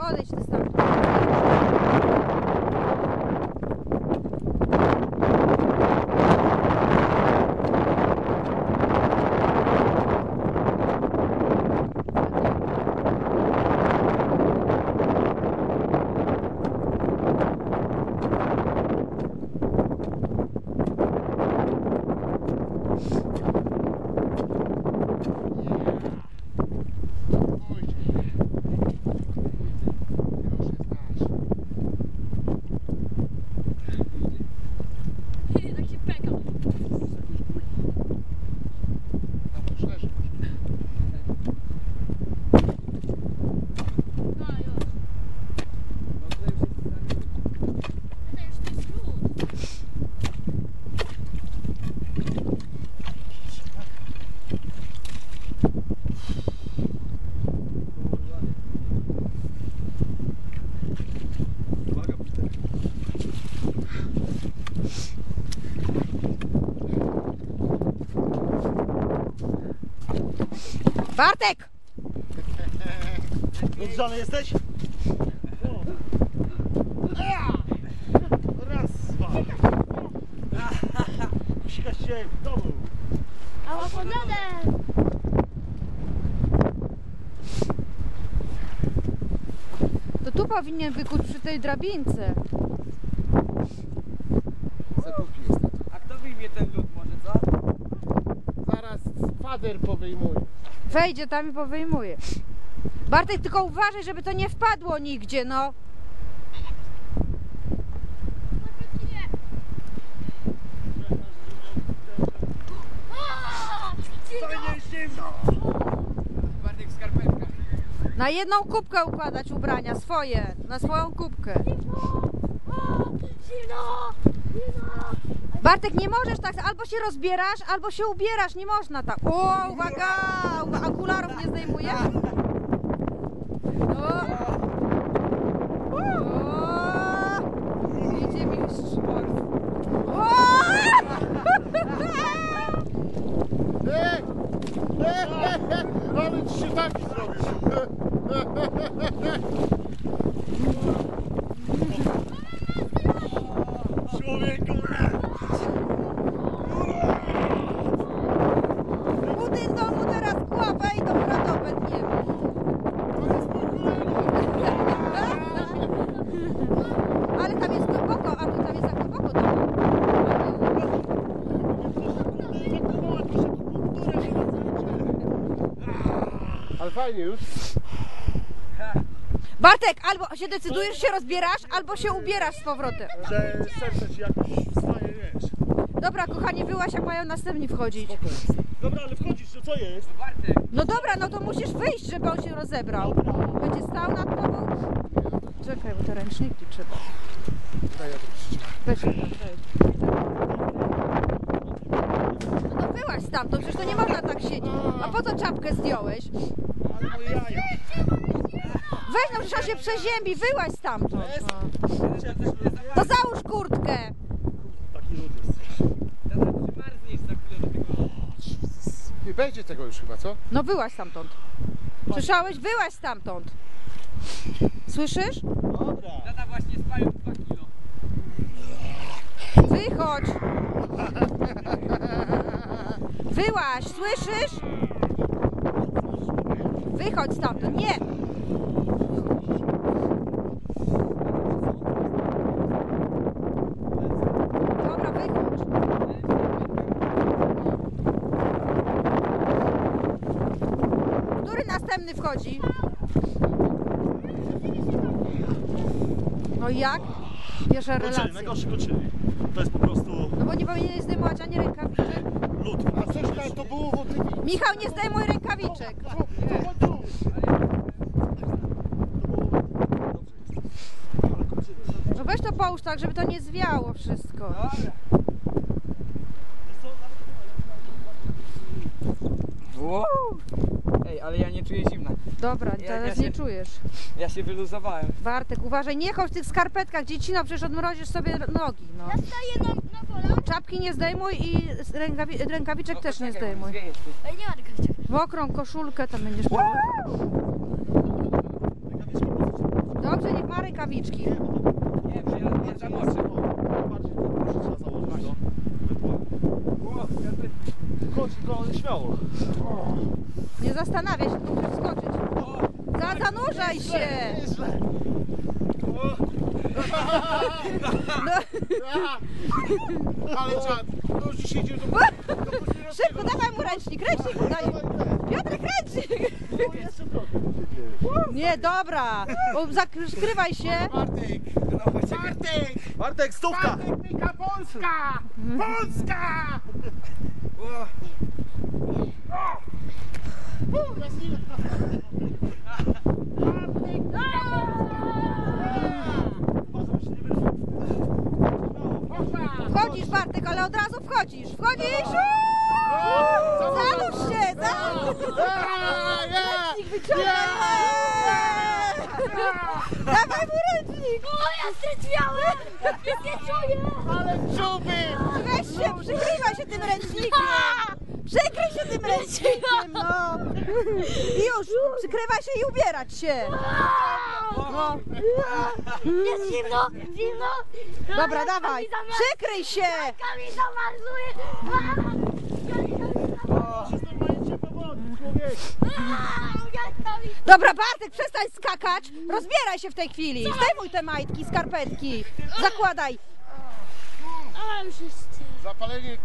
odejdź ty stamtąd. начинаешь Bartek! Rozgrzany jesteś? Raz, dwa. Sikać cię w domu. A ma pogodę! To tu powinien wykuć przy tej drabince. Powyjmuje. Wejdzie tam i powyjmuje. Bartek, tylko uważaj, żeby to nie wpadło nigdzie, no. Zimno. Na jedną kubkę układać ubrania, swoje, na swoją kubkę. Zimno! Zimno! Bartek, nie możesz tak, albo się rozbierasz, albo się ubierasz, nie można tak. O, uwaga! Uwa- Okularów nie zdejmuje? O! O! Idzie mistrz. O! Ej! Ej! Ale ci się taki zrobił. Człowieku. Budy z domu teraz głowę i do brata obetniemy. Ale tam jest głęboko, a tu tam jest za głęboko. Tam. Ale fajnie już. Bartek, albo się decydujesz, się rozbierasz, albo się ubierasz z powrotem. Że serce ci jakoś wstaje, wiesz. Dobra, kochanie, wyłaś, jak mają następni wchodzić. Dobra, ale wchodzisz, to co jest? Bartek, No dobra, no to musisz wyjść, żeby on się rozebrał. Będzie stał nad tobą. Czekaj, bo te ręczniki trzeba. Daj, ja to przyciągnę. Weź tam, weź. No to wyłaź stamtąd, przecież to nie można tak siedzieć. A po co czapkę zdjąłeś? Weź no, przecież on się przeziębi, wyłaź stamtąd. To załóż kurtkę. Taki lud. Nie będzie tego już chyba, co? No wyłaź stamtąd. Słyszałeś? Wyłaź stamtąd. Słyszysz? Dobra. Tata właśnie spają 2 kilo. Wychodź. Wyłaź, słyszysz? Wychodź stamtąd. Nie. Dobra, wychodź. Który następny wchodzi? No jak? Pierwsza Koczyli, relacja. najgorszy koczyli. To jest po prostu No bo nie powinieneś zdejmować ani rękawiczek. lód. A coś tam to było w tym... Michał, nie zdejmuj rękawiczek. No weź to połóż tak, żeby to nie zwiało wszystko. Wow. Ej, ale ja nie czuję zimna. Dobra, Ja- teraz ja się- nie czujesz. Ja się wyluzowałem. Bartek, uważaj, nie chodź w tych skarpetkach, dziecino, przecież odmrozisz sobie nogi. No. Ja staję na, na polach. Czapki nie zdejmuj i z rękawi rękawiczek No, też nie poczekaj, zdejmuj. się. Ej, nie ma rękawiczek. Mokrą koszulkę tam będziesz miał. Dobrze, niech ma rękawiczki. Nie wiem, ja, ja zamoczę. Bardziej proszę trzeba założyć, no. Wow, ja też- Tylko śmiało. Nie zastanawiaj się, tu musisz skoczyć. Za, zanurzaj się! No, Ale czad, to już dzisiaj idzie do... szybko, dawaj mu ręcznik, ręcznik mu daj. Piotrek, ręcznik! Nie, dobra, bo zak- skrywaj się. Bartek! No. Bartek! Bartek, stówka! Bartek, Mika, Polska! Polska! Wow. Uważaj, się nie wyrzuć. Wchodzisz Bartek, ale od razu wchodzisz. Wchodzisz! Zanurz się! Eee! Ręcznik wyciągaj! Dawaj mu ręcznik! O, ja! Nic nie czuję! Ale czuby! Weź się, przykrywaj się tym ręcznikiem! Przykryj się tym ręcznikiem, no. I już, przykrywaj się i ubierać się. No. Jest zimno, zimno. Dobra, dawaj, przykryj się. Kami zamarzuje. Dobra, Bartek, przestań skakać. Rozbieraj się w tej chwili. Zdejmuj te majtki, skarpetki. Zakładaj. Zapalenie